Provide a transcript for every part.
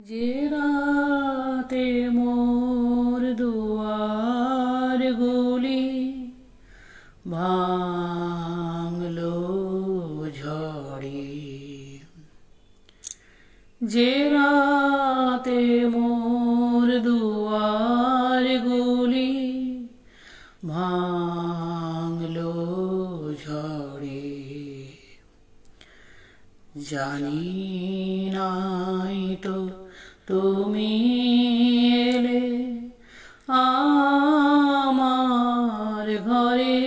যে রাতে মোর দুয়ার গুলি ভাঙলো ঝড়ে। যে মোর দুয়ার গুলি ভাঙলো ঝড়ে। জানি নাই তো তুমি এলে আমার ঘরে।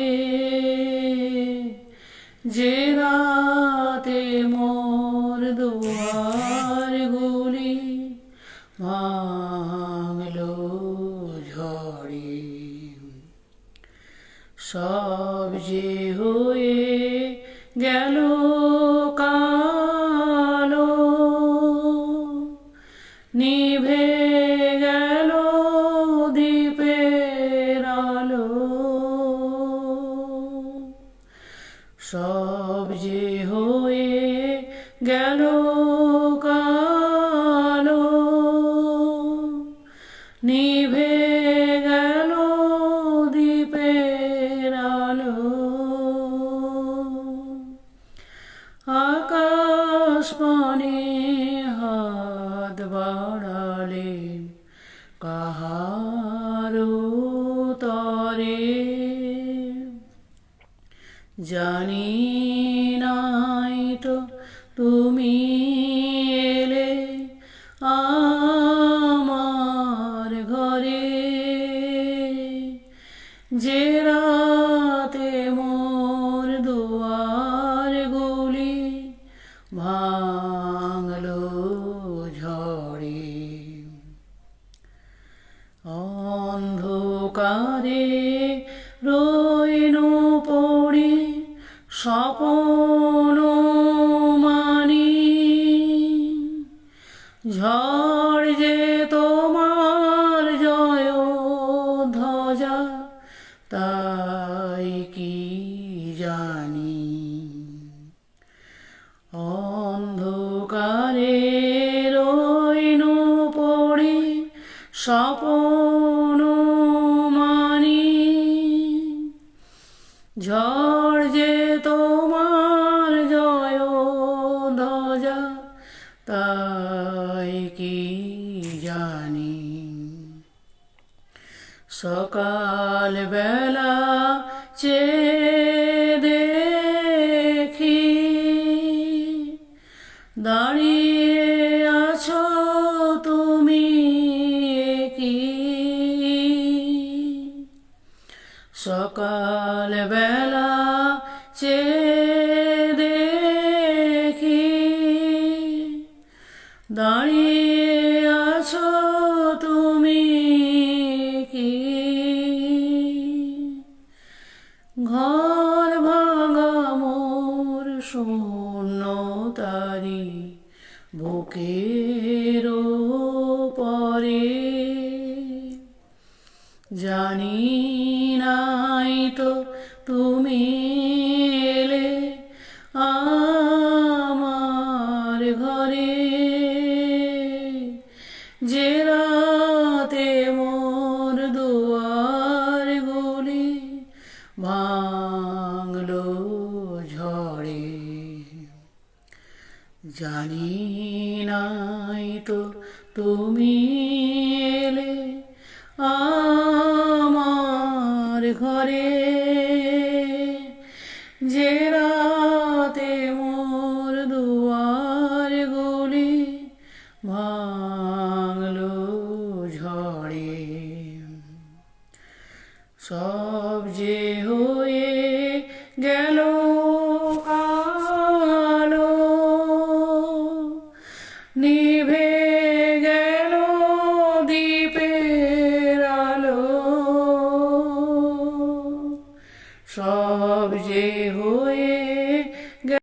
যে রাতে মোর দুয়ার গুলি ভাঙলো ঝড়ে, সব যে হয়ে গেল যে হয়ে গেল কালো নিভে গেল দ্বীপের আলো। আকাশ পানে জানি নাই তো তুমি এলে আমার ঘরে। যে রাতে মোর দুয়ার গুলি ভাঙলো ঝড়ে। অন্ধকারে পড়ি স্বপন মানি। ঝড় যে তোমার জয় ধ্বজা তাই কি জানি? অন্ধকারে রইনু পড়ি স্বপন ঝড় যে তোমার জয় ধ্বজা তাই কি জানি। সকাল বেলা চে দেখি দাঁড়িয়ে সকাল বেলা চে দেখি দাঁড়িয়ে আছো তুমি কি? ঘর ভাঙা মোর শূন্য তারি বুকের পরে জানি জানি নাই তো তুমি এলে আমার ঘরে। যে রাতে মোর দুয়ার গুলি ভাঙলো ঝড়ে। সব যে হয়ে গেল